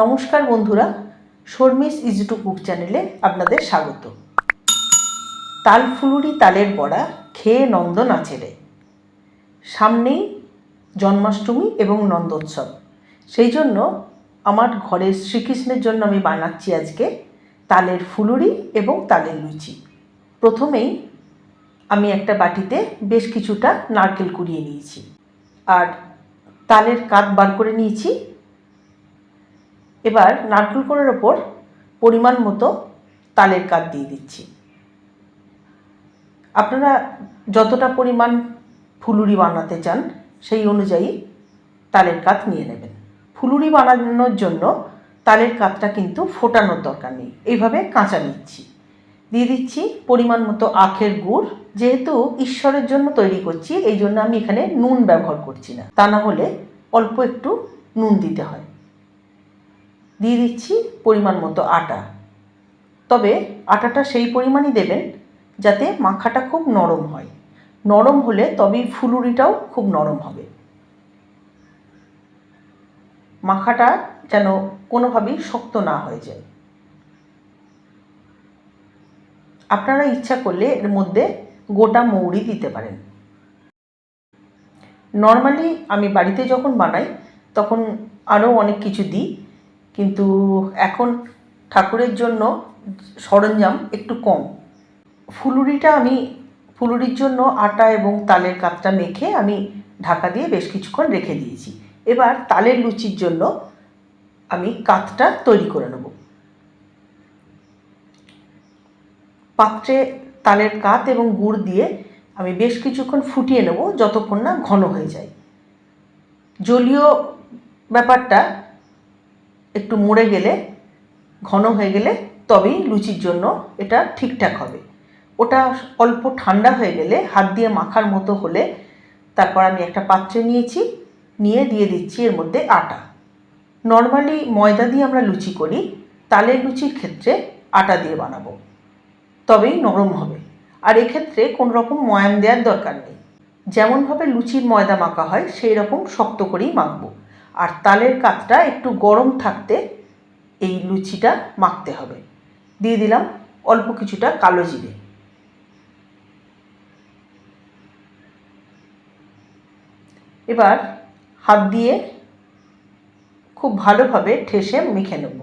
নমস্কার বন্ধুরা, Sharmi's easy to cook চ্যানেলে আপনাদের স্বাগত। তাল ফুলুরি তালের বড়া খেয়ে নন্দ নাচেরে সামনেই জন্মাষ্টমী এবং নন্দোৎসব। সেই জন্য আমার ঘরের শ্রীকৃষ্ণের জন্য আমি বানাচ্ছি আজকে তালের ফুলুরি এবং তালের লুচি। প্রথমেই আমি একটা বাটিতে বেশ কিছুটা নারকেল কুড়িয়ে নিয়েছি। আর তালের কাত বার করে নিয়েছি। এবার নারকেল কোড়ের ওপর পরিমাণ মতো তালের কাঠ দিয়ে দিচ্ছি। আপনারা যতটা পরিমাণ ফুলুরি বানাতে চান, সেই অনুযায়ী তালের কাত নিয়ে নেবেন। ফুলুরি বানানোর জন্য তালের কাতটা কিন্তু ফোটানোর দরকার নেই। এইভাবে কাঁচা নিচ্ছি। দিয়ে দিচ্ছি পরিমাণ মতো আখের গুড়। যেহেতু ঈশ্বরের জন্য তৈরি করছি, এই জন্য আমি এখানে নুন ব্যবহার করছি না। তা না হলে অল্প একটু নুন দিতে হয়। দিয়ে দিচ্ছি পরিমাণ মতো আটা। তবে আটাটা সেই পরিমাণই দেবেন যাতে মাখাটা খুব নরম হয়। নরম হলে তবেই ফুলুরিটাও খুব নরম হবে। মাখাটা যেন কোনোভাবেই শক্ত না হয়ে যায়। আপনারা ইচ্ছা করলে এর মধ্যে গোটা মৌরি দিতে পারেন। নর্মালি আমি বাড়িতে যখন বানাই, তখন আরও অনেক কিছু দিই। কিন্তু এখন ঠাকুরের জন্য সরঞ্জাম একটু কম। ফুলুরিটা আমি, ফুলুরির জন্য আটা এবং তালের কাতটা মেখে আমি ঢাকা দিয়ে বেশ কিছুক্ষণ রেখে দিয়েছি। এবার তালের লুচির জন্য আমি কাতটা তৈরি করে নেব। পাত্রে তালের কাত এবং গুড় দিয়ে আমি বেশ কিছুক্ষণ ফুটিয়ে নেব, যতক্ষণ না ঘন হয়ে যায়। জলীয় ব্যাপারটা একটু মরে গেলে, ঘন হয়ে গেলে তবেই লুচির জন্য এটা ঠিকঠাক হবে। ওটা অল্প ঠান্ডা হয়ে গেলে হাত দিয়ে মাখার মতো হলে তারপর আমি একটা পাত্রে নিয়েছি, নিয়ে দিয়ে দিচ্ছি এর মধ্যে আটা। নর্মালি ময়দা দিয়ে আমরা লুচি করি, তালের লুচির ক্ষেত্রে আটা দিয়ে বানাবো। তবেই নরম হবে। আর এক্ষেত্রে কোনো রকম ময়াম দেওয়ার দরকার নেই। যেমনভাবে লুচির ময়দা মাখা হয় সেই রকম শক্ত করেই মাখবো। আর তালের কাতটা একটু গরম থাকতে এই লুচিটা মাখতে হবে। দিয়ে দিলাম অল্প কিছুটা কালো জিরে। এবার হাত দিয়ে খুব ভালোভাবে ঠেসে মেখে নেব।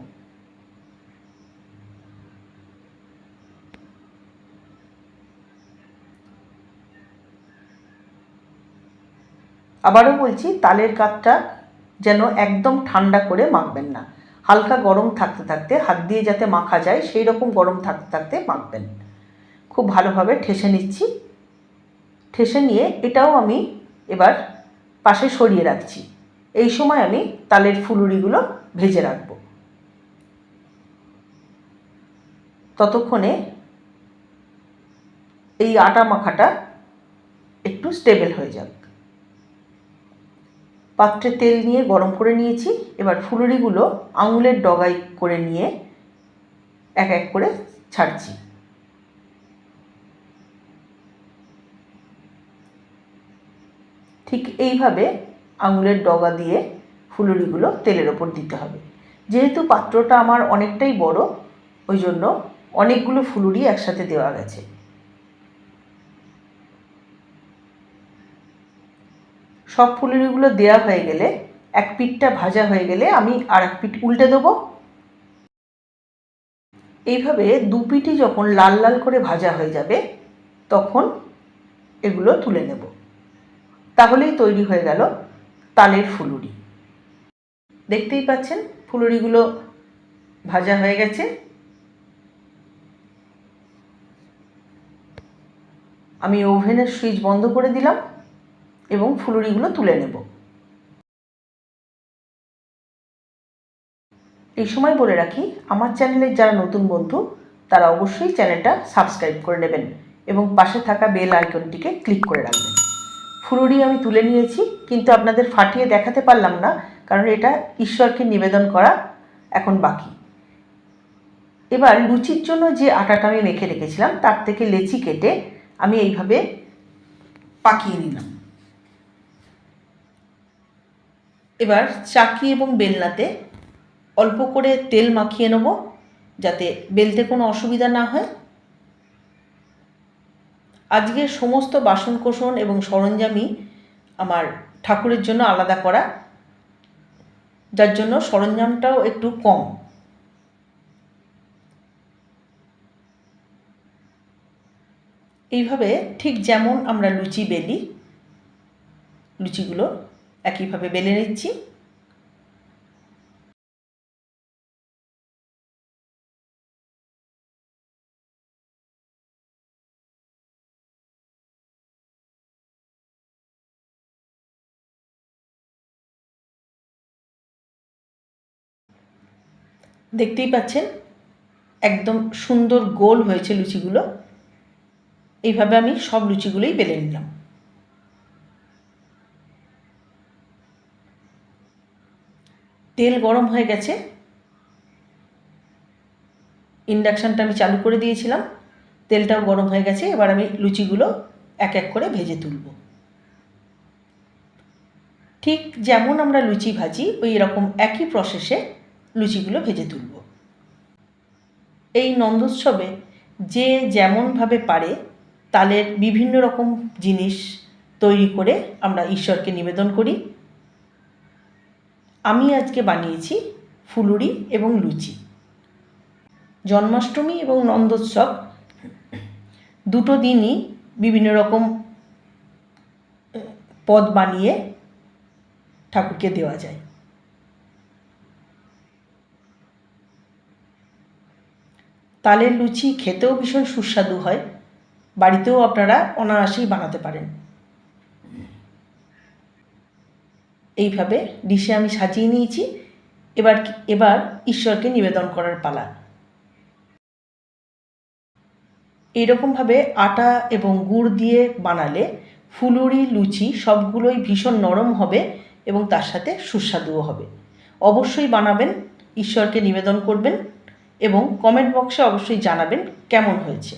আবারও বলছি, তালের কাতটা যেন একদম ঠান্ডা করে মাখবেন না। হালকা গরম থাকতে থাকতে, হাত দিয়ে যাতে মাখা যায়, সেই রকম গরম থাকতে থাকতে মাখবেন। খুব ভালোভাবে ঠেসে নিচ্ছি। ঠেসে নিয়ে এটাও আমি এবার পাশে সরিয়ে রাখছি। এই সময় আমি তালের ফুলুরিগুলো ভেজে রাখব। ততক্ষণে এই আটা মাখাটা একটু স্টেবল হয়ে যাক। পাত্রে তেল নিয়ে গরম করে নিয়েছি। এবার ফুলুরিগুলো আঙুলের ডগায় করে নিয়ে এক এক করে ছাড়ছি। ঠিক এইভাবে আঙুলের ডগা দিয়ে ফুলুরিগুলো তেলের ওপর দিতে হবে। যেহেতু পাত্রটা আমার অনেকটাই বড়, ওই জন্য অনেকগুলো ফুলুরি একসাথে দেওয়া গেছে। সব ফুলুরিগুলো দেওয়া হয়ে গেলে এক পিঠটা ভাজা হয়ে গেলে আমি আর এক পিঠ উল্টে দেবো। এইভাবে দু পিঠই যখন লাল লাল করে ভাজা হয়ে যাবে, তখন এগুলো তুলে নেব। তাহলেই তৈরি হয়ে গেল তালের ফুলুরি। দেখতেই পাচ্ছেন ফুলুরিগুলো ভাজা হয়ে গেছে। আমি ওভেনের সুইচ বন্ধ করে দিলাম। এবং ফুলুরিগুলো তুলে নেব। এই সময় বলে রাখি, আমার চ্যানেলের যারা নতুন বন্ধু, তারা অবশ্যই চ্যানেলটা সাবস্ক্রাইব করে নেবেন এবং পাশে থাকা বেল আইকনটিকে ক্লিক করে রাখবেন। ফুলুরি আমি তুলে নিয়েছি, কিন্তু আপনাদের ফাটিয়ে দেখাতে পারলাম না, কারণ এটা ঈশ্বরকে নিবেদন করা এখন বাকি। এবার লুচির জন্য যে আটাটা আমি মেখে রেখেছিলাম, তার থেকে লেচি কেটে আমি এইভাবে পাকিয়ে নিলাম। এবার চাকি এবং বেলনাতে অল্প করে তেল মাখিয়ে নেব, যাতে বেলতে কোনো অসুবিধা না হয়। আজকে সমস্ত বাসনকোসন এবং সরঞ্জামই আমার ঠাকুরের জন্য আলাদা করা, যার জন্য সরঞ্জামটাও একটু কম। এইভাবে ঠিক যেমন আমরা লুচি, বেলি, লুচিগুলো একইভাবে বেলে নিচ্ছি। দেখতেই পাচ্ছেন, একদম সুন্দর গোল হয়েছে লুচিগুলো। এইভাবে আমি সব লুচিগুলোই বেলে নিলাম। তেল গরম হয়ে গেছে। ইন্ডাকশানটা আমি চালু করে দিয়েছিলাম। তেলটাও গরম হয়ে গেছে। এবার আমি লুচিগুলো এক এক করে ভেজে তুলব। ঠিক যেমন আমরা লুচি ভাজি, ওই রকম একই প্রসেসে লুচিগুলো ভেজে তুলব। এই নন্দোৎসবে যে যেমনভাবে পারে, তালের বিভিন্ন রকম জিনিস তৈরি করে আমরা ঈশ্বরকে নিবেদন করি। আমি আজকে বানিয়েছি ফুলুরি এবং লুচি। জন্মাষ্টমী এবং নন্দোৎসব দুটো দিনই বিভিন্ন রকম পদ বানিয়ে ঠাকুরকে দেওয়া যায়। তালের লুচি খেতেও ভীষণ সুস্বাদু হয়, বাড়িতেও আপনারা অনায়াসেই বানাতে পারেন। এইভাবে ডিশে আমি সাজিয়ে নিয়েছি। এবার এবার ঈশ্বরকে নিবেদন করার পালা। এইরকমভাবে আটা এবং গুড় দিয়ে বানালে ফুলুরি, লুচি সবগুলোই ভীষণ নরম হবে এবং তার সাথে সুস্বাদুও হবে। অবশ্যই বানাবেন, ঈশ্বরকে নিবেদন করবেন এবং কমেন্ট বক্সে অবশ্যই জানাবেন কেমন হয়েছে।